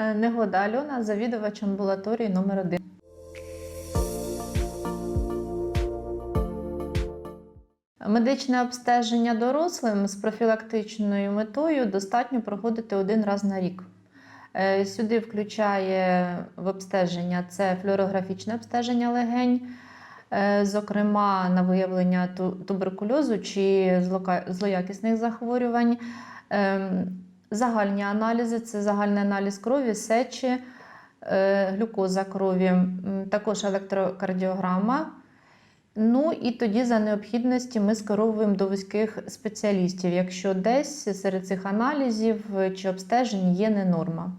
Негода Альона, завідувач амбулаторії номер 1 Медичне обстеження дорослим з профілактичною метою достатньо проходити один раз на рік. Е, Сюди включає в обстеження це флюорографічне обстеження легень, е, зокрема на виявлення туберкульозу чи злоякісних захворювань. Загальні аналізи це загальний аналіз крові, сечі, е, глюкоза крові, також електрокардіограма. Ну і тоді за необхідності ми скеровуємо до вузьких спеціалістів, якщо десь серед цих аналізів чи обстежень є ненорма.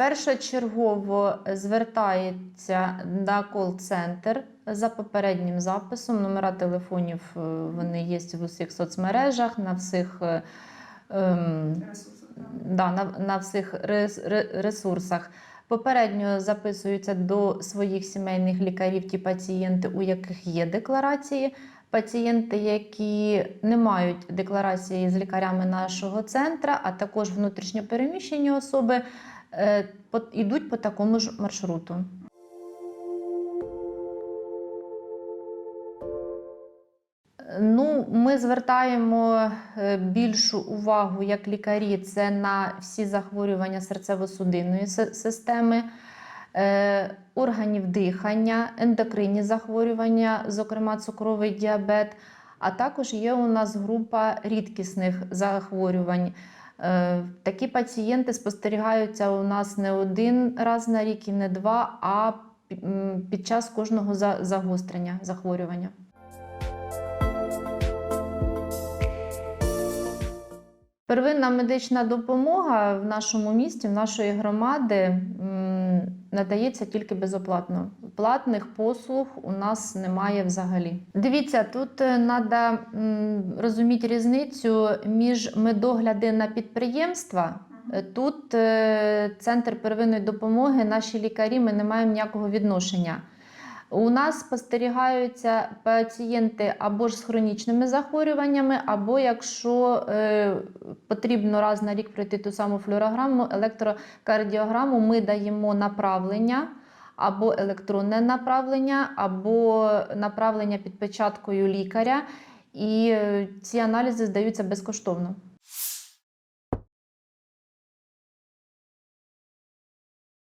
Першочергово звертається на кол-центр за попереднім записом. Номера телефонів е, вони є в усіх соцмережах, на всіх, е, ем, да, на, на всіх ресурсах. Попередньо записуються до своїх сімейних лікарів ті пацієнти, у яких є декларації. Пацієнти, які не мають декларації з лікарями нашого центра, а також внутрішньопереміщені особи, йдуть по такому ж маршруту. Ну, ми звертаємо е, більшу увагу як лікарі це на всі захворювання серцево-судинної системи, е, органів дихання, ендокринні захворювання, зокрема цукровий діабет. А також є у нас група рідкісних захворювань. Е, Такі пацієнти спостерігаються у нас не один раз на рік і не два, а під час кожного за- загострення захворювання. Первинна медична допомога в нашому місті, в нашої громади надається тільки безоплатно. Платних послуг у нас немає взагалі. Дивіться, тут треба розуміти різницю між медогляди на підприємства. Е, Тут е, центр первинної допомоги, наші лікарі, ми не маємо ніякого відношення. У нас спостерігаються пацієнти або ж з хронічними захворюваннями, або якщо е, потрібно раз на рік пройти ту саму флюорограму, електрокардіограму, ми даємо направлення або електронне направлення, або направлення під печаткою лікаря. І е, ці аналізи здаються безкоштовно.